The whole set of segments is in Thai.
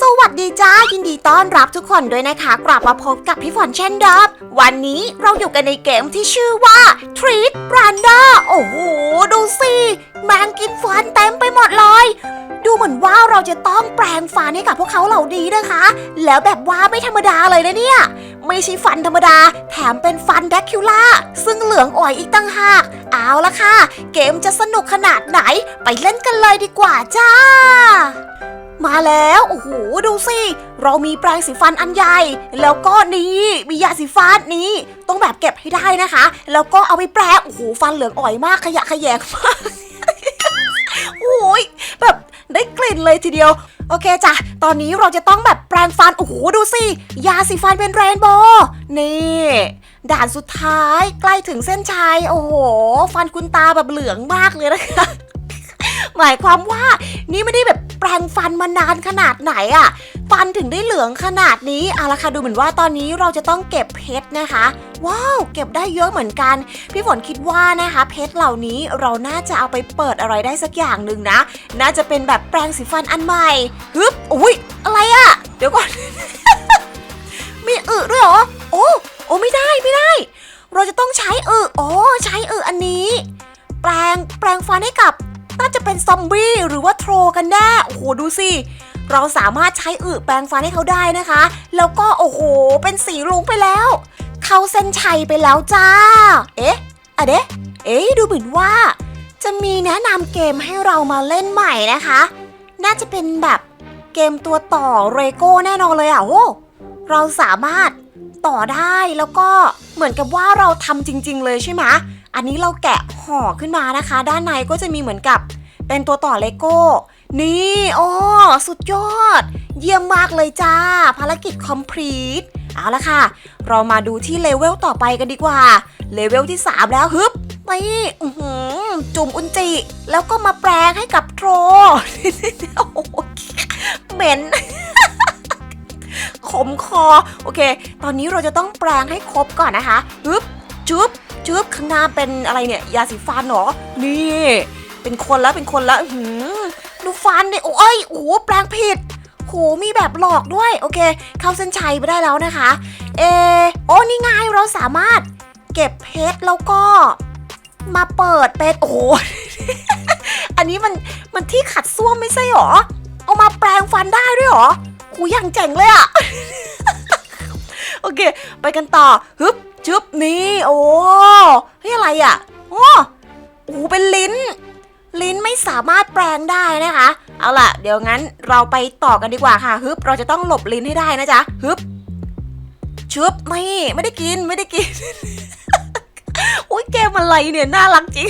สวัสดีจ้ายินดีต้อนรับทุกคนด้วยนะคะกลับมาพบกับพี่ฝนเช่นเดิมวันนี้เราอยู่กันในเกมที่ชื่อว่า Treat Randa โอ้โห ดูสิแมงกินฟันเต็มไปหมดเลยดูเหมือนว่าเราจะต้องแปลงฟันให้กับพวกเขาเหล่านี้นะคะ แล้วแบบว่าไม่ธรรมดาเลยนะเนี่ยไม่ใช่ฟันธรรมดา แถมเป็นฟันแดกคิวล่า ซึ่งเหลืองอ่อยอีกตั้งหาก เอาละค่ะ เกมจะสนุกขนาดไหน ไปเล่นกันเลยดีกว่าจ้า มาแล้ว โอ้โห ดูสิ เรามีแปรงสีฟันอันใหญ่ แล้วก็นี่มียาสีฟันนี้ ต้องแบบเก็บให้ได้นะคะ แล้วก็เอาไปแปรงโอ้โห ฟันเหลืองอ่อยมาก ขยะขยงมาก โอ้ยแบบได้กลิ่นเลยทีเดียว โอเคจ้ะ ตอนนี้เราจะต้องแบบแปรงฟัน โอ้โห ดูสิ ยาสีฟันเป็นเรนโบว์นี่ ด่านสุดท้ายใกล้ถึงเส้นชัย โอ้โห ฟันคุณตาแบบเหลืองมากเลยนะคะ หมายความว่านี่ไม่ได้แบบแปรงฟันมานานขนาดไหนอะฟันถึงได้เหลืองขนาดนี้เอาละค่ะดูเหมือนว่าตอนนี้เราจะต้องเก็บเพชรนะคะ ว้าว เก็บได้เยอะเหมือนกัน พี่ฝนคิดว่านะคะ เพชรเหล่านี้เราน่าจะเอาไปเปิดอะไรได้สักอย่างหนึ่งนะ น่าจะเป็นแบบแปรงสีฟันอันใหม่ฮึบอุ้ยอะไรอะเดี๋ยวก่อน มีอึด้วยเหรอโอ้โอ้ไม่ได้ไม่ได้ เราจะต้องใช้อึอ๋อใช้อึอันนี้ แปรงแปรงฟันให้กับ น่าจะเป็นซอมบี้หรือว่าโทรกันแน่โอ้โหดูสิเราสามารถใช้อึแปรงฟันให้เขาได้นะคะ แล้วก็โอ้โห เป็นสีรุ้งไปแล้ว เข้าเส้นชัยไปแล้วจ้า เอ๊ะอะเดะเอ๊ะดูเหมือนว่า จะมีแนะนำเกมให้เรามาเล่นใหม่นะคะ น่าจะเป็นแบบเกมตัวต่อเรโก้แน่นอนเลยอะโอ้เราสามารถ ต่อได้แล้วก็เหมือนกับว่าเราทำจริง ๆ เลยใช่ไหมอันนี้เราแกะห่อขึ้นมานะคะ ด้านในก็จะมีเหมือนกับเป็นตัวต่อเลโก้ นี่อ๋อสุดยอด เยี่ยมมากเลยจ้า ภารกิจคอมพลีทเอาละค่ะ เรามาดูที่เลเวลต่อไปกันดีกว่า เลเวลที่ 3 แล้วฮึบนี่จุ่มอุนจิ แล้วก็มาแปลงให้กับโทรโอเหม็น มคอ โอเค ตอนนี้เราจะต้องแปลงให้ครบก่อนนะคะฮึบจุ๊บจึ๊บข้างหน้าเป็นอะไรเนี่ย ยาสีฟันเหรอ นี่ เป็นคนแล้วเป็นคนแล้วหือดูฟันดิโอ้ยโอ้โหแปลงผิดโหมีแบบหลอกด้วย โอเค เข้าเส้นชัยไปได้แล้วนะคะเออโอ้นี่ไงเราสามารถเก็บเพชรแล้วก็มาเปิดเป็นโอ้โห อันนี้มันมันที่ขัดส้วมไม่ใช่หรอ เอามาแปลงฟันได้ด้วยหรอ หูยังเจ๋งเลยอะ โอเค ไปกันต่อฮึบจึบนี่โอ้เฮ้ยอะไรอะโอ้โอ้เป็นลิ้น ลิ้นไม่สามารถแปลงได้นะคะ เอาล่ะ เดี๋ยวงั้นเราไปต่อกันดีกว่าค่ะฮึบเราจะต้องหลบลิ้นให้ได้นะจ๊ะฮึบชึบไม่ไม่ได้กินไม่ได้กินโอ้ยเกมอะไรเนี่ยน่ารักจริง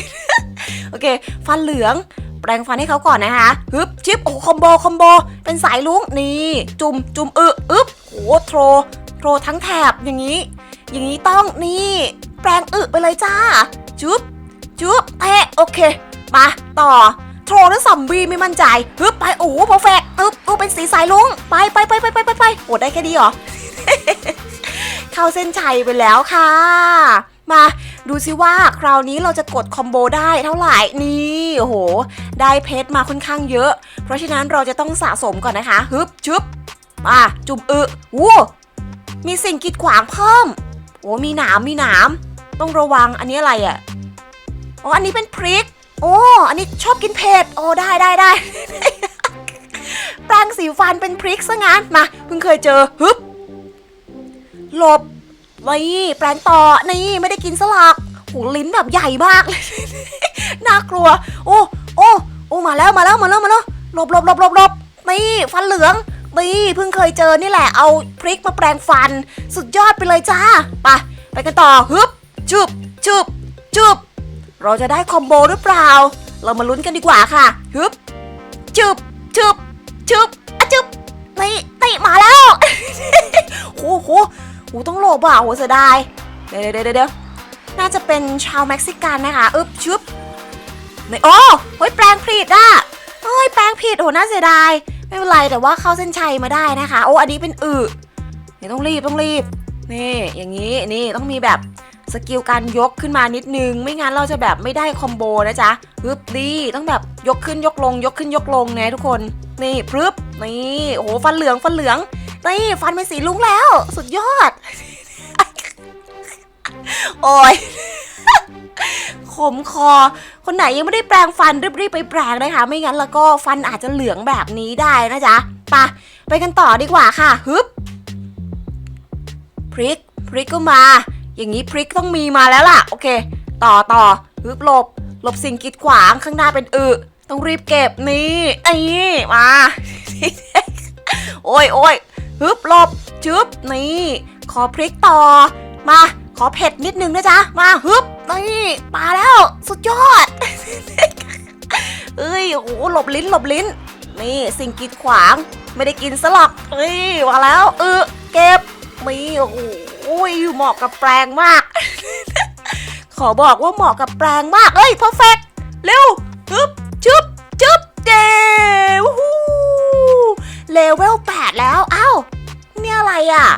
โอเค ฟันเหลือง แปลงฟันให้เขาก่อนนะคะฮึบชิปโอ้คอมโบคอมโบเป็นสายลุ้งนี่จุ่มจุ่มอึอึบโอ้โทรโทรทั้งแถบอย่างนี้ อย่างนี้ต้องนี่ แปลงอึไปเลยจ้า จุ๊บจุ๊บเอะโอเค มาต่อโทรหรือซอมบีไม่มั่นใจฮึบไปโอ้โหเพอร์เฟกอึบอู้เป็นสีสายลุงไปไปไปไปไปไปไปโอ้ได้แค่นี้เหรอเข้าเส้นชัยไปแล้วค่ะ มา ดูซิว่าคราวนี้เราจะกดคอมโบได้เท่าไหร่นี่โอ้โห ได้เพชรมาค่อนข้างเยอะ เพราะฉะนั้นเราจะต้องสะสมก่อนนะคะฮึบชุบมาจุ่มอึวู้มีสิ่งกีดขวางเพิ่มโอ้มีหนามมีหนามต้องระวังอันนี้อะไรอะอ๋ออันนี้เป็นพริก โอ้อันนี้ชอบกินเผ็ดโอ้ได้ได้ได้แปรงสีฟันเป็นพริกซะงั้นมาเพิ่งเคยเจอฮึบหลบ นี่แปรงต่อ นี่ไม่ได้กินสลักโหลิ้นแบบใหญ่มากเลย น่ากลัว โอ้โอ้โอ้มาแล้วมาแล้วมาแล้วมาแล้วหลบหลบหลบหลบหลบนี่ฟันเหลืองนี่เพิ่งเคยเจอนี่แหละ เอาพริกมาแปรงฟัน สุดยอดไปเลยจ้าไปไปกันต่อฮึบจุบจุบจุบเราจะได้คอมโบหรือเปล่า เรามาลุ้นกันดีกว่าค่ะฮึบจุบจุบจุบอะจุบนี่นี่มาแล้วโอ้โห หต้องหลบอะโหเสียดาย เดี๋ยวเดี๋ยวเดี๋ยวน่าจะเป็นชาวเม็กซิกันนะคะ อึบชุบนี่โอ้เฮ้ยแปลงผิดอะเฮ้ยแปลงผิดโหน่าเสียดาย ไม่เป็นไรแต่ว่าเข้าเส้นชัยมาได้นะคะ โอ้อันนี้เป็นอึเดี๋ยวต้องรีบต้องรีบ นี่อย่างนี้นี่ต้องมีแบบสกิลการยกขึ้นมานิดนึง ไม่งั้นเราจะแบบไม่ได้คอมโบนะจ๊ะปึ๊บดีต้องแบบยกขึ้นยกลง ยกขึ้นยกลงนะทุกคน นี่ปึ๊บนี่โอ้โหฟันเหลืองฟันเหลือง นี่ฟันเป็นสีลุ้งแล้ว สุดยอด โอ้ยขมคอ คนไหนยังไม่ได้แปรงฟันรีบๆไปแปรงนะคะ ไม่งั้นแล้วก็ฟันอาจจะเหลืองแบบนี้ได้นะจ๊ะปะไปกันต่อดีกว่าค่ะฮึบพริกพริกก็มา อย่างนี้พริกต้องมีมาแล้วล่ะ โอเค ต่อต่อฮึบหลบ หลบสิ่งกีดขวางข้างหน้าเป็นอึต้องรีบเก็บนี่ไอ้มาโอ้ยโอ้ย ฮึบหลบจึ๊บนี่ ขอพริกต่อ มา ขอเผ็ดนิดนึงนะจ๊ะ มาฮึบนี่มาแล้ว สุดยอด เอ้ย โอ้โหหลบลิ้นหลบลิ้น นี่สิ่งกีดขวาง ไม่ได้กินซะหรอกเอ้ยมาแล้ว เออเก็บนี่โอ้โหเหมาะกับแปลงมาก ขอบอกว่าเหมาะกับแปลงมาก เอ้ยเพอร์เฟกเร็วฮึบจึ๊บจึ๊บเจวฮูเลเวล อะไรอะ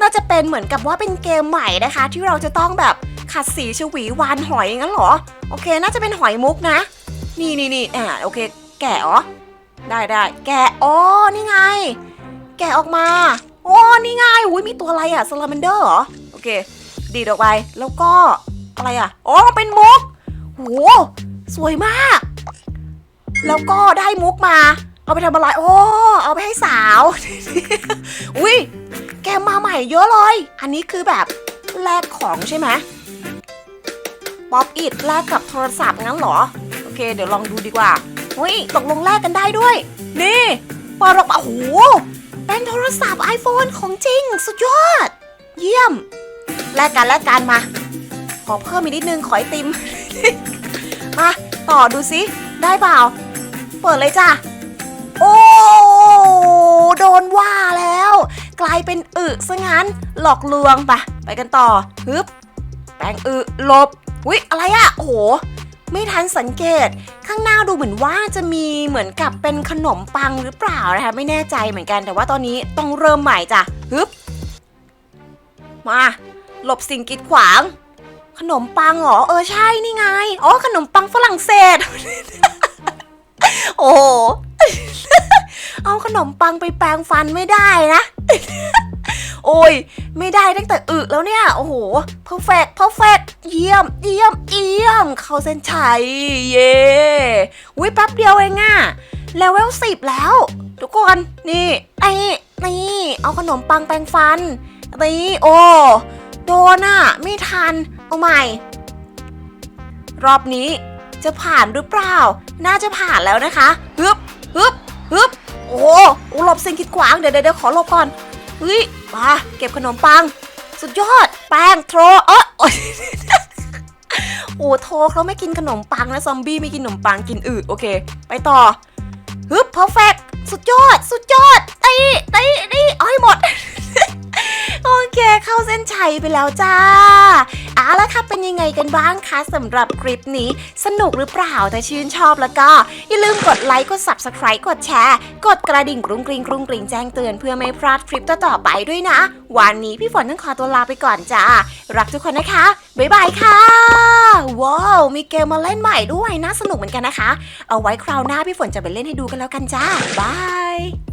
น่าจะเป็นเหมือนกับว่าเป็นเกมใหม่นะคะ ที่เราจะต้องแบบขัดสีชวีวานหอยงั้นเหรอ โอเค น่าจะเป็นหอยมุกนะ นี่นี่นี่อ่าโอเค แกะเหรอได้ได้แกะอ๋อนี่ไง แกะออกมาอ๋อนี่ไงอุ้ยมีตัวอะไรอะสลามันเดอร์เหรอ โอเค ดีดออกไปแล้วก็อะไรอะอ๋อเป็นมุกโหสวยมาก แล้วก็ได้มุกมา เอาไปทำอะไร โอ้ เอาไปให้สาว อุ้ย แกมาใหม่เยอะเลย อันนี้คือแบบแลกของใช่ไหมป๊อปอิดแลกกับโทรศัพท์งั้นเหรอ โอเค เดี๋ยวลองดูดีกว่าเฮ้ยตกลงแลกกันได้ด้วย นี่เปิดออกมาโอ้โหเป็นโทรศัพท์ iPhone ของจริง สุดยอด เยี่ยม แลกกันแลกกันมา ขอเพิ่มอีกนิดนึง ขอไอติม มาต่อดูสิ ได้เปล่า เปิดเลยจ้ะ โอ้ โดนว่าแล้ว กลายเป็นอึซะงั้น หลอกลวงปะไปกันต่อฮึบแปลงอึหลบอุ้ยอะไรอะโอ้โหไม่ทันสังเกต ข้างหน้าดูเหมือนว่าจะมีเหมือนกับเป็นขนมปังหรือเปล่านะคะไม่แน่ใจเหมือนกัน แต่ว่าตอนนี้ต้องเริ่มใหม่จ้ะฮึบมาหลบสิ่งกีดขวาง ขนมปังเหรอเออใช่นี่ไงอ๋อขนมปังฝรั่งเศส โอ้ เอาขนมปังไปแปรงฟันไม่ได้นะ โอ้ย ไม่ได้ตั้งแต่อึแล้วเนี่ย โอ้โห perfect perfect เยี่ยมเยี่ยมเยี่ยม เข้าเส้นชัย เย้วิแป๊บเดียวเองอะเลเวลสิบแล้ว ทุกคน นี่ ไอ้ นี่ เอาขนมปังแปรงฟัน นี่ โอ้ โดนอะไม่ทัน เอาใหม่ รอบนี้จะผ่านหรือเปล่า น่าจะผ่านแล้วนะคะ ฮึบฮึบฮึบ อ้โหโอ้หลบสิ่งขีดขวาง เดี๋ยวเดี๋ยวขอหลบก่อนเฮ้ยมาเก็บขนมปัง สุดยอด แป้งโทรเออโอ้ยโอ้โทรเขาไม่กินขนมปังนะซอมบี้ไม่กินขนมปังกินอืดโอเค ไปต่อฮึบเพอร์เฟกสุดยอด สุดยอดตีตีตีเอาให้หมด โอเคเข้าเส้นชัยไปแล้วจ้าเอาละค่ะเป็นยังไงกันบ้างคะสำหรับคลิปนี้ สนุกหรือเปล่าถ้าชื่นชอบแล้วก็ อย่าลืมกดไลค์กด subscribe กดแชร์ กดกระดิ่งกรุงกริงกรุงกริงแจ้งเตือนเพื่อไม่พลาดคลิปต่อๆไปด้วยนะ วันนี้พี่ฝนต้องขอตัวลาไปก่อนจ้ารักทุกคนนะคะบ๊ายบายค่ะ ว้าว มีเกมมาเล่นใหม่ด้วยน่าสนุกเหมือนกันนะคะ เอาไว้คราวหน้าพี่ฝนจะไปเล่นให้ดูกันแล้วกันจ้าบาย